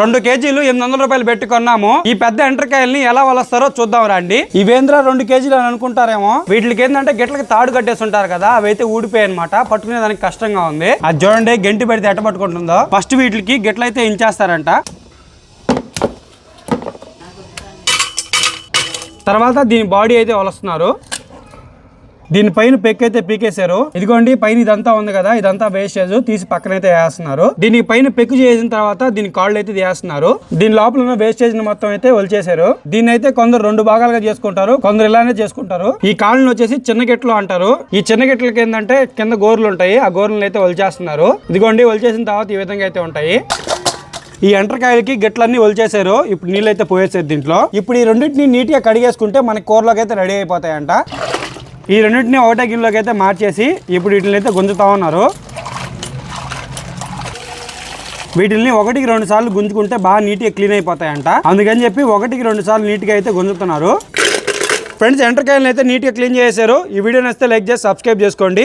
రెండు కేజీలు ఎనిమిది వందల రూపాయలు పెట్టుకున్నాము ఈ పెద్ద ఎంటర్కాయల్ని ఎలా వలస్తారో చూద్దాం రండి. ఇవేంద్ర రెండు కేజీలు అని అనుకుంటారేమో. వీటికి ఏంటంటే గిట్లకి తాడు కట్టేసి ఉంటారు కదా అవి అయితే ఊడిపోయాయి అనమాట పట్టుకునే దానికి కష్టంగా ఉంది. అది చూడండి గంటి పెడితే ఎట్ట పట్టుకుంటుందో. ఫస్ట్ వీటికి గిట్లయితే ఇంచేస్తారంట. తర్వాత దీని బాడీ అయితే వలుస్తున్నారు. దీనిపైన పెక్ అయితే పీకేశారు. ఇదిగోండి పైన ఇదంతా ఉంది కదా ఇదంతా వేస్టేజ్ తీసి పక్కన అయితే వేస్తున్నారు. దీని పైన పెక్కు చేసిన తర్వాత దీని కాళ్ళు అయితే వేస్తున్నారు దీని లోపల ఉన్న వేస్టేజ్ మొత్తం అయితే ఒలిచేశారు. దీన్ని అయితే కొందరు రెండు భాగాలుగా చేసుకుంటారు. కొందరు ఇలానే చేసుకుంటారు. ఈ కాళ్ళని వచ్చేసి చిన్న గిట్లు అంటారు. ఈ చిన్న గిట్లకి ఏంటంటే కింద గోర్లు ఉంటాయి. ఆ గోర్లను అయితే వలిచేస్తున్నారు ఇదిగోండి వలిచేసిన తర్వాత ఈ విధంగా అయితే ఉంటాయి. ఈ ఎంటరకాయలకి గిట్లన్నీ వలిచేసారు ఇప్పుడు నీళ్ళు అయితే పోయేసారు దీంట్లో. ఇప్పుడు ఈ రెండింటిని నీట్గా కడిగేసుకుంటే మనకి కూరలోకి అయితే రెడీ అయిపోతాయంట. ఈ రెండింటిని ఒకటే గిన్నెలోకి అయితే మార్చేసి ఇప్పుడు వీటిని అయితే గుంజుతా ఉన్నారు. వీటిని ఒకటికి రెండు సార్లు గుంజుకుంటే బాగా నీట్గా క్లీన్ అయిపోతాయంట. అందుకని చెప్పి ఒకటికి రెండు సార్లు నీట్గా అయితే గుంజుతున్నారు. ఫ్రెండ్స్ ఎంటర్కాయలను అయితే నీట్గా క్లీన్ చేశారు ఈ వీడియో నచ్చితే లైక్ చేసి సబ్స్క్రైబ్ చేసుకోండి.